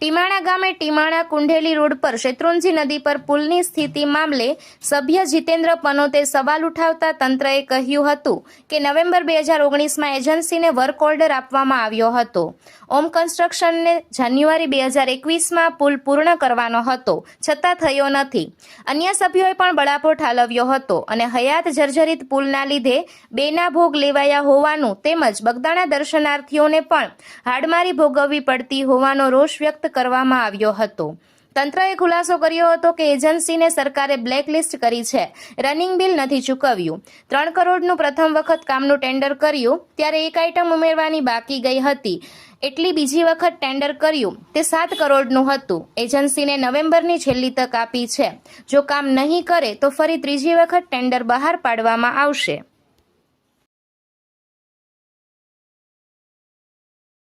ટીમાણા ગામે ટીમાણા કુંઢેલી રોડ પર શેત્રુંજી નદી પર પુલની સ્થિતિ મામલે સભ્ય જીતેન્દ્ર પનોતે સવાલ ઉઠાવતા તંત્રએ કહ્યું હતું કે નવેમ્બર બે હજાર ઓગણીસમાં એજન્સીને વર્ક ઓર્ડર આપવામાં આવ્યો હતો. ઓમ કન્સ્ટ્રક્શનને જાન્યુઆરી બે હજાર એકવીસમાં પુલ પૂર્ણ કરવાનો હતો, છતાં થયો નથી. અન્ય સભ્યોએ પણ બળાપો ઠાલવ્યો હતો અને હયાત જર્જરિત પુલના લીધે બેના ભોગ લેવાયા હોવાનું તેમજ બગદાણા દર્શનાર્થીઓને પણ હાડમારી ભોગવવી પડતી હોવાનો રોષ વ્યક્ત કરવામાં આવ્યો હતો. તંત્રએ ખુલાસો કર્યો હતો કે એજન્સીને સરકારે બ્લેકલિસ્ટ કરી છે. રનિંગ બિલ નથી ચૂકવ્યું. ત્રણ કરોડનું પ્રથમ વખત કામનું ટેન્ડર કર્યું, ત્યારે એક આઇટમ ઉમેરવાની બાકી ગઈ હતી. એટલી બીજી વખત ટેન્ડર કર્યું, તે સાત કરોડનું હતું. એજન્સીને નવેમ્બરની છેલ્લી તક આપી છે. જો કામ નહીં કરે, તો ફરી ત્રીજી વખત ટેન્ડર બહાર પાડવામાં આવશે.